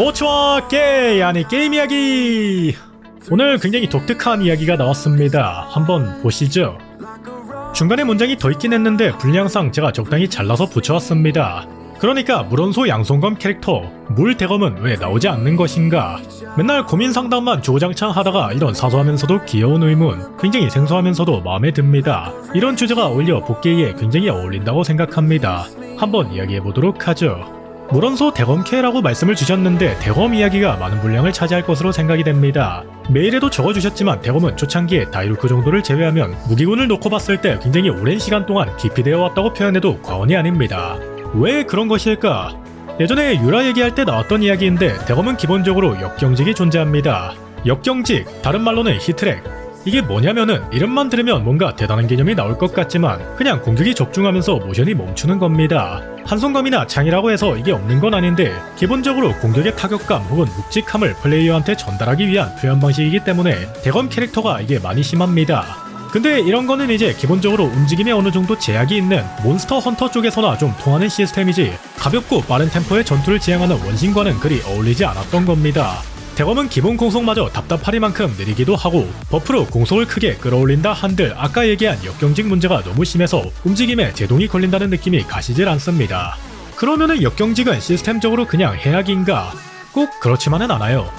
스포츠와 게임 아니 게임 이야기. 오늘 굉장히 독특한 이야기가 나왔습니다. 한번 보시죠. 중간에 문장이 더 있긴 했는데 분량상 제가 적당히 잘라서 붙여왔습니다. 그러니까 물원소 양손검 캐릭터 물대검은 왜 나오지 않는 것인가? 맨날 고민 상담만 주구장창 하다가 이런 사소하면서도 귀여운 의문 굉장히 생소하면서도 마음에 듭니다. 이런 주제가 오히려 복귀에 굉장히 어울린다고 생각합니다. 한번 이야기해보도록 하죠 물원소 대검캐라고 말씀을 주셨는데 대검 이야기가 많은 분량을 차지할 것으로 생각이 됩니다. 메일에도 적어주셨지만 대검은 초창기에 다이루크 정도를 제외하면 무기군을 놓고 봤을 때 굉장히 오랜 시간 동안 기피되어 왔다고 표현해도 과언이 아닙니다. 왜 그런 것일까? 예전에 유라 얘기할 때 나왔던 이야기인데 대검은 기본적으로 역경직이 존재합니다. 역경직, 다른 말로는 히트렉, 이게 뭐냐면은 이름만 들으면 뭔가 대단한 개념이 나올 것 같지만 그냥 공격이 적중하면서 모션이 멈추는 겁니다. 한손검이나 창이라고 해서 이게 없는 건 아닌데 기본적으로 공격의 타격감 혹은 묵직함을 플레이어한테 전달하기 위한 표현 방식이기 때문에 대검 캐릭터가 이게 많이 심합니다. 근데 이런 거는 이제 기본적으로 움직임에 어느 정도 제약이 있는 몬스터 헌터 쪽에서나 좀 통하는 시스템이지 가볍고 빠른 템포의 전투를 지향하는 원신과는 그리 어울리지 않았던 겁니다. 대검은 기본 공속마저 답답하리만큼 느리기도 하고 버프로 공속을 크게 끌어올린다 한들 아까 얘기한 역경직 문제가 너무 심해서 움직임에 제동이 걸린다는 느낌이 가시질 않습니다. 그러면은 역경직은 시스템적으로 그냥 해악인가? 꼭 그렇지만은 않아요.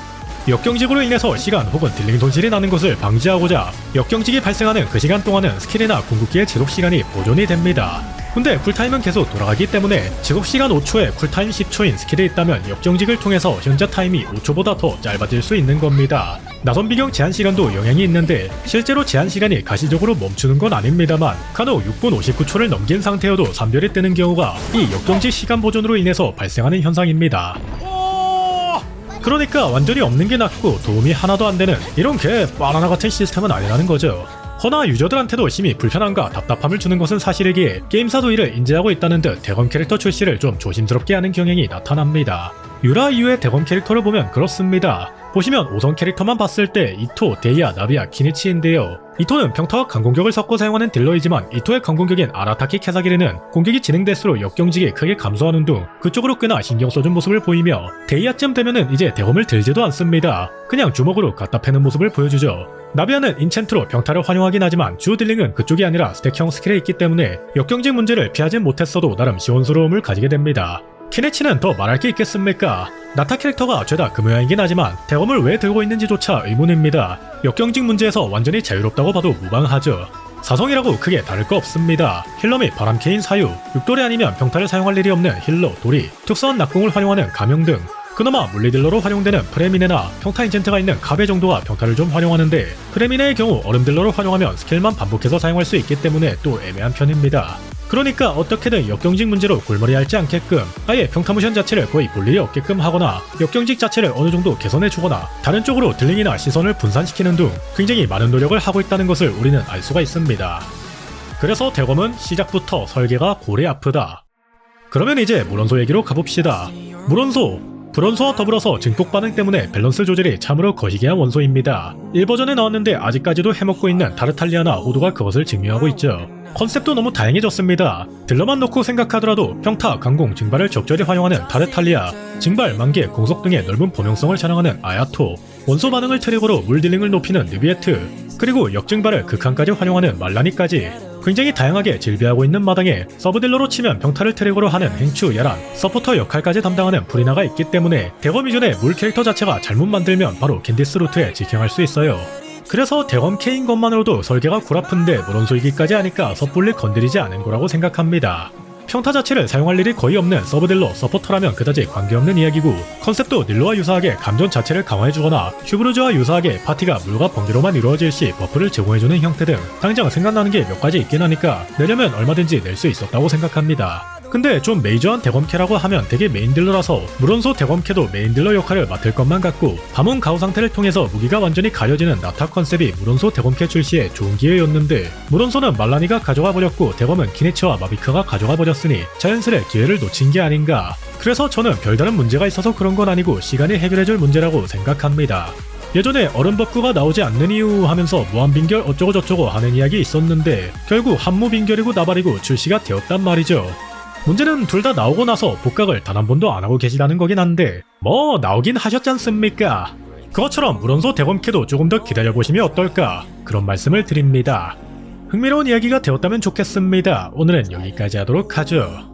역경직으로 인해서 시간 혹은 딜링 손실이 나는 것을 방지하고자 역경직이 발생하는 그 시간 동안은 스킬이나 궁극기의 제속 시간이 보존이 됩니다. 근데 쿨타임은 계속 돌아가기 때문에 제속 시간 5초에 쿨타임 10초인 스킬이 있다면 역경직을 통해서 현재 타임이 5초보다 더 짧아질 수 있는 겁니다. 나선 비경 제한 시간도 영향이 있는데 실제로 제한 시간이 가시적으로 멈추는 건 아닙니다만 간혹 6분 59초를 넘긴 상태여도 3별이 뜨는 경우가 이 역경직 시간 보존으로 인해서 발생하는 현상입니다. 그러니까 완전히 없는 게 낫고 도움이 하나도 안 되는 이런 개 바나나 같은 시스템은 아니라는 거죠. 허나 유저들한테도 심히 불편함과 답답함을 주는 것은 사실이기에 게임사도 이를 인지하고 있다는 듯 대검 캐릭터 출시를 좀 조심스럽게 하는 경향이 나타납니다. 유라 이후의 대검 캐릭터를 보면 그렇습니다. 보시면 5선 캐릭터만 봤을 때 이토, 데이아, 나비아, 키니치인데요. 이토는 평타와 강공격을 섞어 사용하는 딜러이지만 이토의 강공격인 아라타키 캐사기르는 공격이 진행될수록 역경직이 크게 감소하는 등 그쪽으로 꽤나 신경 써준 모습을 보이며 데이아쯤 되면은 이제 대검을 들지도 않습니다. 그냥 주먹으로 갖다 패는 모습을 보여주죠. 나비아는 인챈트로 병타를 활용하긴 하지만 주 딜링은 그쪽이 아니라 스택형 스킬에 있기 때문에 역경직 문제를 피하진 못했어도 나름 시원스러움을 가지게 됩니다. 키네치는 더 말할 게 있겠습니까? 나타 캐릭터가 죄다 그 모양이긴 하지만 대검을 왜 들고 있는지조차 의문입니다. 역경직 문제에서 완전히 자유롭다고 봐도 무방하죠. 사성이라고 크게 다를 거 없습니다. 힐러 및 바람캐인 사유, 육돌이 아니면 병타를 사용할 일이 없는 힐러, 도리, 특수한 낙공을 활용하는 가명 등 그나마 물리딜러로 활용되는 프레미네나 평타 인젠트가 있는 카베 정도가 평타를 좀 활용하는데 프레미네의 경우 얼음딜러로 활용하면 스킬만 반복해서 사용할 수 있기 때문에 또 애매한 편입니다. 그러니까 어떻게든 역경직 문제로 골머리 앓지 않게끔 아예 평타 모션 자체를 거의 볼 일이 없게끔 하거나 역경직 자체를 어느 정도 개선해 주거나 다른 쪽으로 딜링이나 시선을 분산시키는 등 굉장히 많은 노력을 하고 있다는 것을 우리는 알 수가 있습니다. 그래서 대검은 시작부터 설계가 고래 아프다. 그러면 이제 물원소 얘기로 가봅시다. 물원소 불원소와 더불어서 증폭 반응 때문에 밸런스 조절이 참으로 거시기한 원소입니다. 1버전에 나왔는데 아직까지도 해먹고 있는 다르탈리아나 호두가 그것을 증명하고 있죠. 컨셉도 너무 다양해졌습니다. 딜러만 놓고 생각하더라도 평타, 강공, 증발을 적절히 활용하는 다르탈리아, 증발, 만개, 공속 등의 넓은 범용성을 자랑하는 아야토, 원소 반응을 트리거로 물딜링을 높이는 느비에트, 그리고 역증발을 극한까지 활용하는 말라니까지 굉장히 다양하게 질비하고 있는 마당에 서브딜러로 치면 병타를 트랙으로 하는 행추, 야란, 서포터 역할까지 담당하는 프리나가 있기 때문에 대검 이전에 물 캐릭터 자체가 잘못 만들면 바로 캔디스 루트에 직행할 수 있어요. 그래서 대검 K인 것만으로도 설계가 구라픈데 물론 소이기까지 하니까 섣불리 건드리지 않은 거라고 생각합니다. 평타 자체를 사용할 일이 거의 없는 서브딜러, 서포터라면 그다지 관계없는 이야기고 컨셉도 닐로와 유사하게 감전 자체를 강화해주거나 슈브루즈와 유사하게 파티가 물과 번개로만 이루어질 시 버프를 제공해주는 형태 등 당장 생각나는 게 몇 가지 있긴 하니까 내려면 얼마든지 낼 수 있었다고 생각합니다. 근데 좀 메이저한 대검캐라고 하면 되게 메인딜러라서 물원소 대검캐도 메인딜러 역할을 맡을 것만 같고 밤은 가호 상태를 통해서 무기가 완전히 가려지는 나타 컨셉이 물원소 대검캐 출시에 좋은 기회였는데 물원소는 말라니가 가져가 버렸고 대검은 키네치와 마비크가 가져가 버렸으니 자연스레 기회를 놓친 게 아닌가 그래서 저는 별다른 문제가 있어서 그런 건 아니고 시간이 해결해줄 문제라고 생각합니다. 예전에 얼음버프가 나오지 않는 이유 하면서 무한빈결 어쩌고저쩌고 하는 이야기 있었는데 결국 한무빈결이고 나발이고 출시가 되었단 말이죠. 문제는 둘 다 나오고 나서 복각을 단 한 번도 안 하고 계시다는 거긴 한데 뭐 나오긴 하셨지 않습니까? 그것처럼 물원소 대검캐도 조금 더 기다려보시면 어떨까 그런 말씀을 드립니다. 흥미로운 이야기가 되었다면 좋겠습니다. 오늘은 여기까지 하도록 하죠.